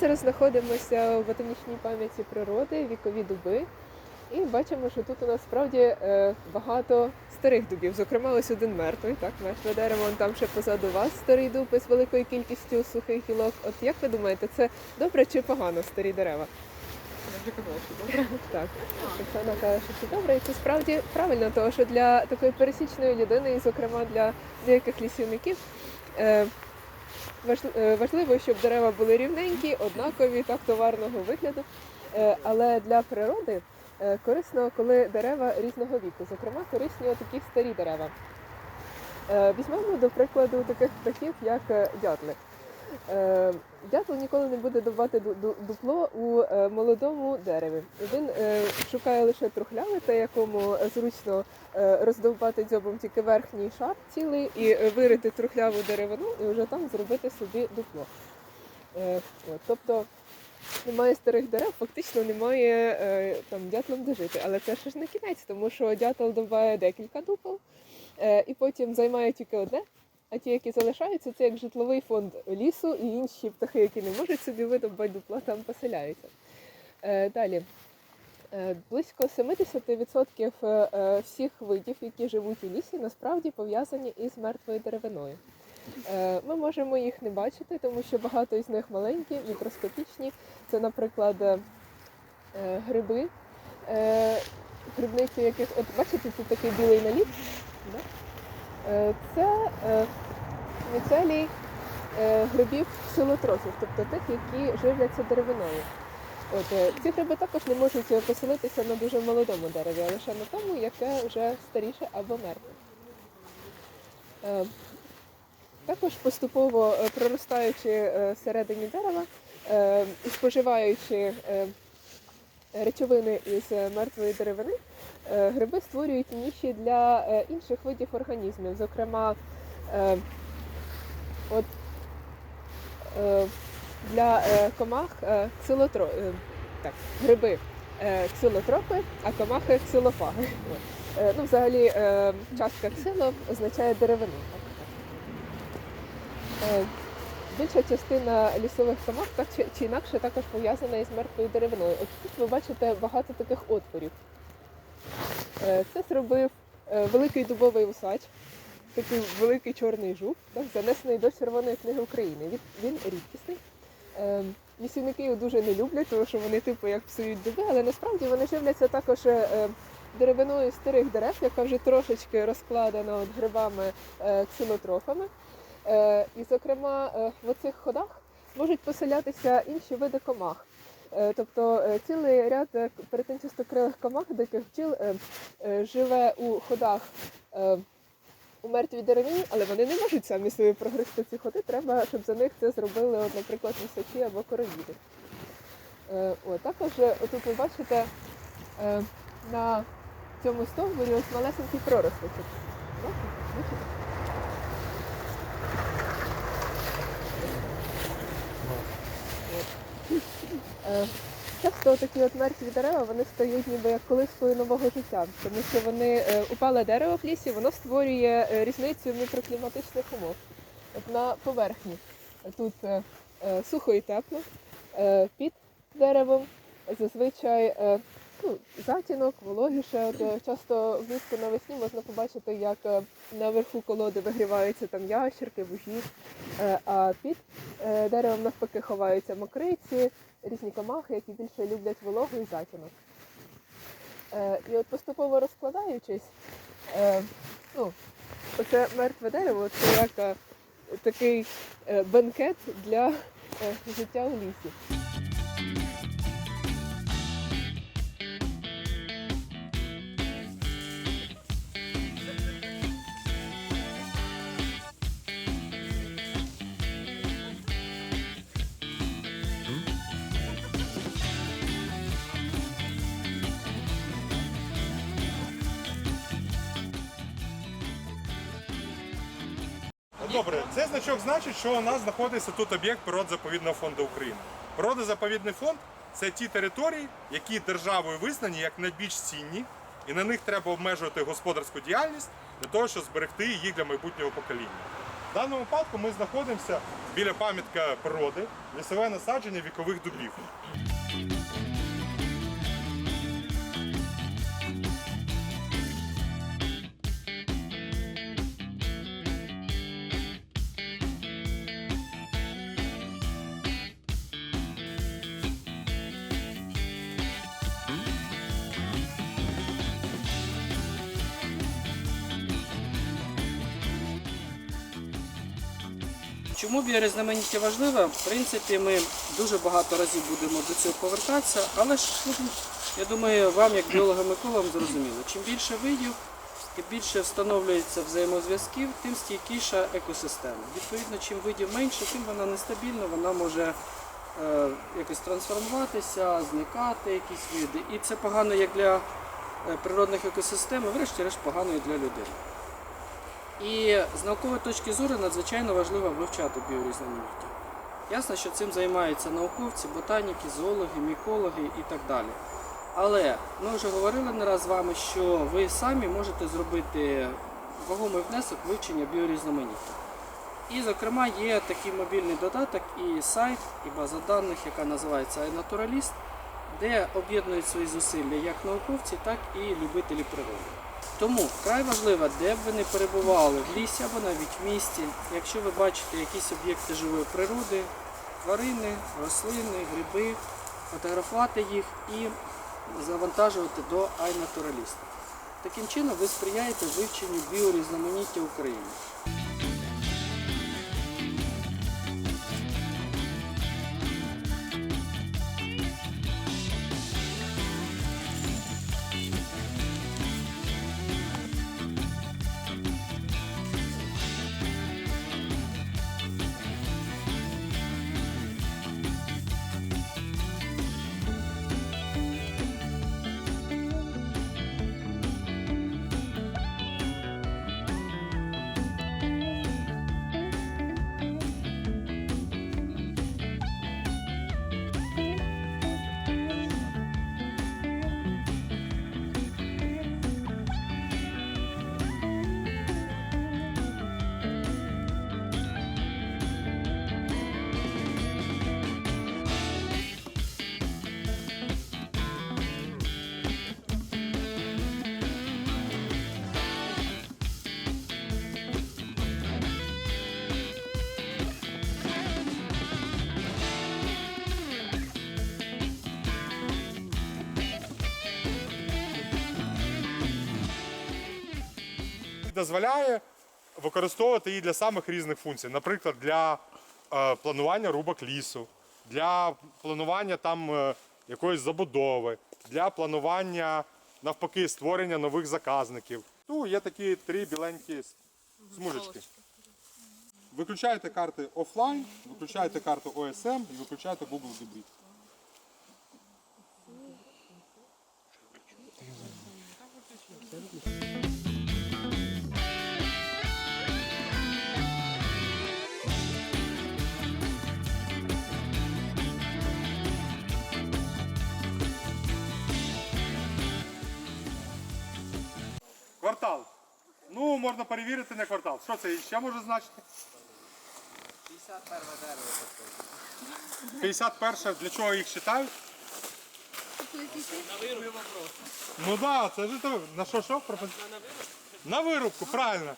зараз знаходимося в ботанічній пам'яті природи, вікові дуби. І бачимо, що тут у нас справді е, багато старих дубів. Зокрема, ось один мертвий, так, мертве дерево, он там ще позаду вас старий дуб із великою кількістю сухих гілок. От як ви думаєте, це добре чи погано старі дерева? Так, Оксана каже, що це добре, і це справді правильно, тому що для такої пересічної людини, і зокрема для деяких лісівників, е, важливо, щоб дерева були рівненькі, однакові, так товарного вигляду. Е, Але для природи е, корисно, коли дерева різного віку. Зокрема, корисні такі старі дерева. Е, Візьмемо до прикладу таких птахів, як е, дятли. Е, Дятел ніколи не буде ду- дупло у е, молодому дереві. Він е, шукає лише трухляве, якому зручно роздовбати дзьобом тільки верхній шар цілий і вирити трухляву деревину і вже там зробити собі дупло. Тобто немає старих дерев, фактично немає там дятлом де жити. Але це ще ж не кінець, тому що дятел довбає декілька дупел е, і потім займає тільки одне. А ті, які залишаються, це як житловий фонд лісу, і інші птахи, які не можуть собі видобувати дупла, там поселяються. Е, далі. Е, Близько 70% е, всіх видів, які живуть у лісі, насправді пов'язані із мертвою деревиною. Ми можемо їх не бачити, тому що багато із них маленькі, мікроскопічні. Це, наприклад, гриби, грибниці, яких от бачите, тут такий білий наліт. Е, Це е, міцелій е, грибів силотрофів, тобто тих, які живляться деревиною. От, ці гриби також не можуть поселитися на дуже молодому дереві, а лише на тому, яке вже старіше або мертве. Також поступово проростаючи всередині дерева і споживаючи речовини із мертвої деревини, гриби створюють ніші для е, інших видів організмів, зокрема, е, от, е, для е, комах е, ксилотро... е, так, гриби е, ксилотропи, а комахи ксилофаги. Е, Ну, взагалі, е, частка ксило означає деревину. Е, Більша частина лісових комах так чи інакше також пов'язана із мертвою деревиною. От тут ви бачите багато таких отворів. Е, Це зробив е, великий дубовий усач, такий великий чорний жук, так, занесений до Червоної книги України. Він, він рідкісний. Е, Лісівники його дуже не люблять, тому що вони типу як псують дуби, але насправді вони живляться також е, деревиною старих дерев, яка вже трошечки розкладена от грибами е, ксилотрофами. Е, І, зокрема, е, в оцих ходах можуть поселятися інші види комах. Е, Тобто е, цілий ряд е, перетинчастокрилих комах, диких бджіл, живе у ходах у мертвій деревині, але вони не можуть самі собі прогризти ці ходи. Треба, щоб за них це зробили, от, наприклад, лисачі або коровіди. Е, О, також отут ви бачите на цьому стовбурі ось малесенький проросточок. Бачите? Бачите? Е, Часто такі от мертві дерева вони стають ніби як колискою нового життя, тому що вони е, упале дерево в лісі, воно створює е, різницю мікрокліматичних умов. От на поверхні тут е, е, сухо і тепло, е, під деревом зазвичай е, ну, затінок, вологіше. От, е, часто влітку навесні можна побачити, як е, наверху колоди вигріваються там ящерки, вужі, е, а під деревом навпаки ховаються мокриці, різні комахи, які більше люблять вологу і затінок. І от поступово розкладаючись, ну, оце мертве дерево це як такий бенкет для життя у лісі. Добре, цей значок значить, що у нас знаходиться тут об'єкт природозаповідного фонду України. Природозаповідний фонд це ті території, які державою визнані як найбільш цінні, і на них треба обмежувати господарську діяльність для того, щоб зберегти їх для майбутнього покоління. В даному випадку ми знаходимося біля пам'ятка природи, лісове насадження вікових дубів. Чому біорізноманіття важливе? В принципі, ми дуже багато разів будемо до цього повертатися, але ж я думаю, вам, як біологам екологам зрозуміло, чим більше видів, тим більше встановлюється взаємозв'язків, тим стійкіша екосистема. Відповідно, чим видів менше, тим вона нестабільна, вона може е, якось трансформуватися, зникати якісь види. І це погано як для е, природних екосистем, і врешті-решт погано і для людини. І з наукової точки зору надзвичайно важливо вивчати біорізноманіття. Ясно, що цим займаються науковці, ботаніки, зоологи, мікологи і так далі. Але ми вже говорили не раз з вами, що ви самі можете зробити вагомий внесок вивчення біорізноманіття. І, зокрема, є такий мобільний додаток і сайт, і база даних, яка називається iNaturalist, де об'єднують свої зусилля як науковці, так і любителі природи. Тому вкрай важливо, де б ви не перебували, в лісі або навіть в місті, якщо ви бачите якісь об'єкти живої природи, тварини, рослини, гриби, фотографувати їх і завантажувати до iNaturalist. Таким чином ви сприяєте вивченню біорізноманіття України. Дозволяє використовувати її для самих різних функцій. Наприклад, для е, планування рубок лісу, для планування там е, якоїсь забудови, для планування навпаки створення нових заказників. Ну, є такі три біленькі смужечки. Виключаєте карти офлайн, виключаєте карту OSM і виключаєте Google Debris. Квартал. Ну, можна перевірити на квартал. Що це ще може значити? 51 дерево. 51 для чого їх вважають? На вирубку. Ну так, да, це ж. На що що? Пропозиція? На вирубку, правильно.